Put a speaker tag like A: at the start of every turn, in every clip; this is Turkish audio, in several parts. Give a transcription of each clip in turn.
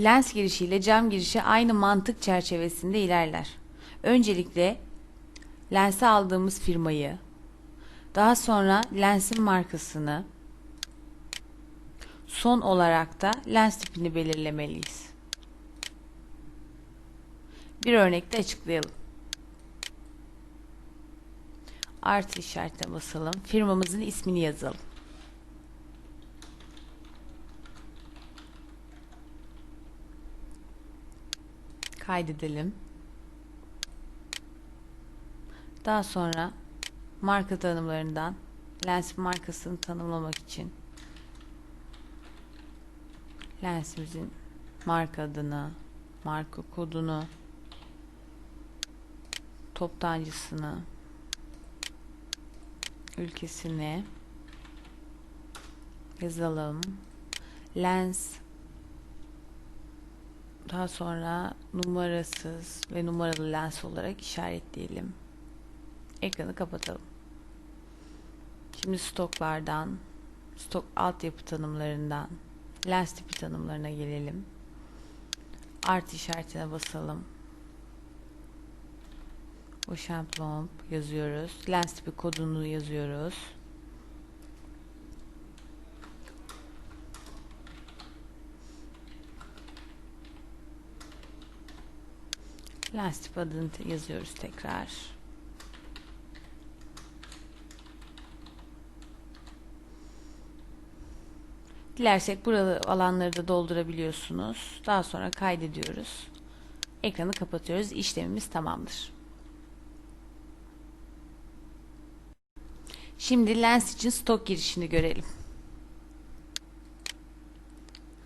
A: Lens girişi ile cam girişi aynı mantık çerçevesinde ilerler. Öncelikle lensi aldığımız firmayı, daha sonra lensin markasını, son olarak da lens tipini belirlemeliyiz. Bir örnekle açıklayalım. Artı işaretine basalım. Firmamızın ismini yazalım. Kaydedelim. Daha sonra marka tanımlarından lens markasını tanımlamak için lensimizin marka adını, marka kodunu, toptancısını, ülkesini yazalım. Lens daha sonra numarasız ve numaralı lens olarak işaretleyelim. Ekranı kapatalım. Şimdi stoklardan, stok altyapı tanımlarından lens tipi tanımlarına gelelim. Artı işaretine basalım. Bu şamplon yazıyoruz. Lens tipi kodunu yazıyoruz. Tipi adını yazıyoruz tekrar. Dilersek buralı alanları da doldurabiliyorsunuz. Daha sonra kaydediyoruz. Ekranı kapatıyoruz. İşlemimiz tamamdır. Şimdi lens için stok girişini görelim.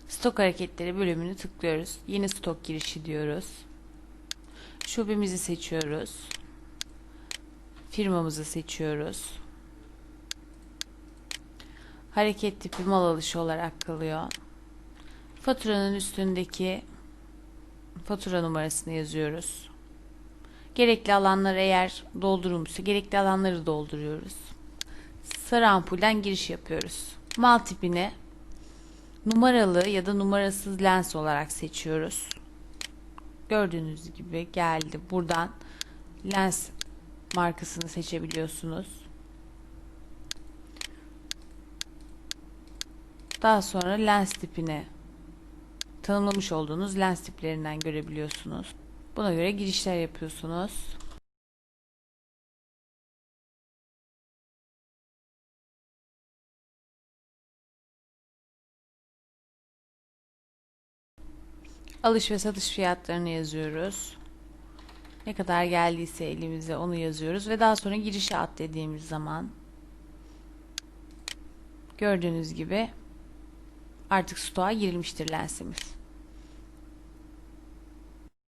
A: Stok hareketleri bölümünü tıklıyoruz. Yeni stok girişi diyoruz. Şubemizi seçiyoruz. Firmamızı seçiyoruz. Hareket tipi mal alışı olarak kalıyor. Faturanın üstündeki fatura numarasını yazıyoruz. Gerekli alanlar eğer doldurulmuşsa gerekli alanları dolduruyoruz. Sarı ampulden giriş yapıyoruz. Mal tipini numaralı ya da numarasız lens olarak seçiyoruz. Gördüğünüz gibi geldi. Buradan lens markasını seçebiliyorsunuz. Daha sonra lens tipini tanımlamış olduğunuz lens tiplerinden görebiliyorsunuz. Buna göre girişler yapıyorsunuz. Alış ve satış fiyatlarını yazıyoruz. Ne kadar geldiyse elimize onu yazıyoruz ve daha sonra girişe at dediğimiz zaman gördüğünüz gibi artık stoğa girilmiştir lensimiz.